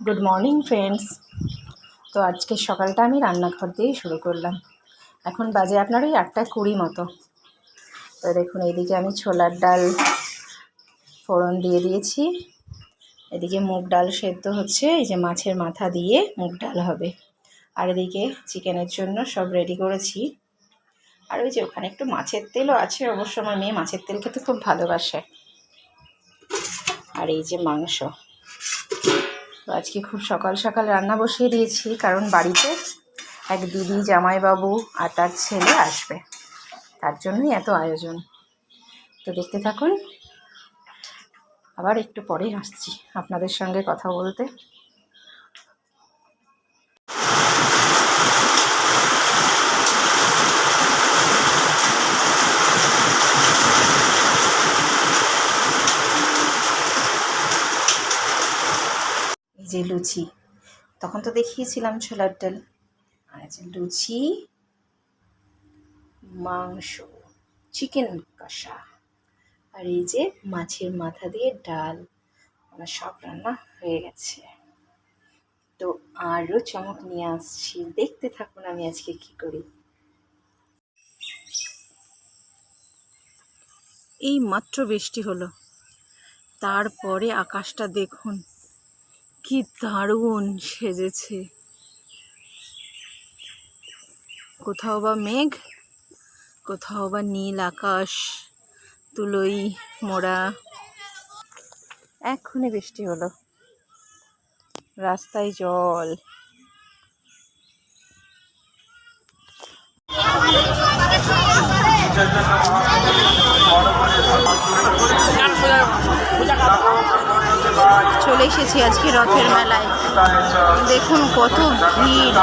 Good morning friends তো আজকে সকালটা আমি রান্নাঘর দিয়েই শুরু করলাম। এখন বাজে আপনার ওই আটটা কুড়ি মতো। তো দেখুন, এইদিকে আমি ছোলার ডাল ফোড়ন দিয়ে দিয়েছি। এদিকে মুগ ডাল সেদ্ধ হচ্ছে, এই যে মাছের মাথা দিয়ে মুগ ডাল হবে। আর এদিকে চিকেনের জন্য সব রেডি করেছি। আর ওই যে ওখানে একটু মাছের তেলও আছে, অবশ্য আমার মেয়ে মাছের তেল খেতে খুব ভালোবাসে। আর এই যে মাংস। তো আজকে খুব সকাল সকাল রান্না বসিয়ে দিয়েছি, কারণ বাড়িতে এক দিদি, জামাইবাবু আর তার ছেলে আসবে। তার জন্যই এত আয়োজন। তো দেখতে থাকুন, আবার একটু পরেই আসছি আপনাদের সঙ্গে কথা বলতে। যে লুচি। তখন তো দেখিয়েছিলাম ছোলার ডাল। আর যে লুচি, মাংস চিকেন কষা। আর এই যে মাছের মাথা দিয়ে ডাল, আমার সব রান্না হয়ে গেছে। তো আরও চমক নিয়ে আসছি। দেখতে থাকুন আমি আজকে কি করি। এই মাত্র বৃষ্টি হলো। তারপরে আকাশটা দেখুন। কি দারুণ সেজেছে। কোথাও বা মেঘ, কোথাও বা নীল আকাশ, তুলোই, মোড়া। এক্ষুনি বৃষ্টি হলো। রাস্তায় জল। চলে এসেছি আজকে রথের মেলায়। দেখুন কত ভিড়।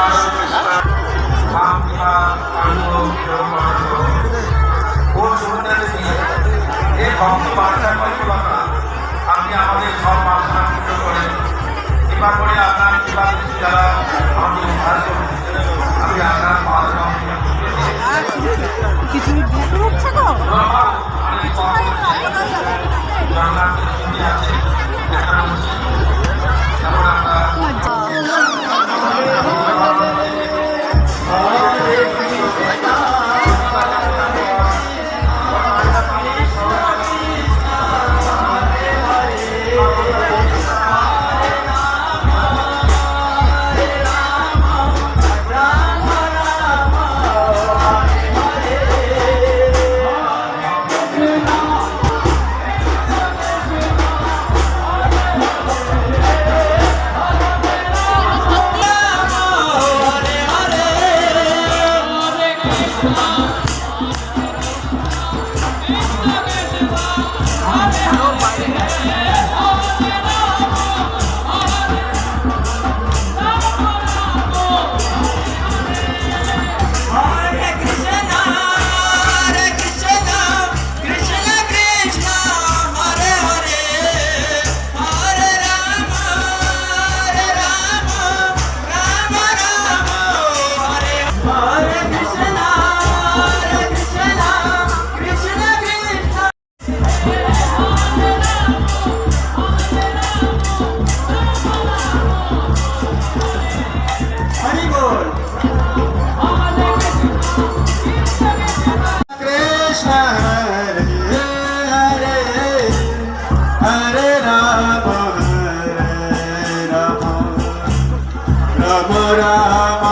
ahora.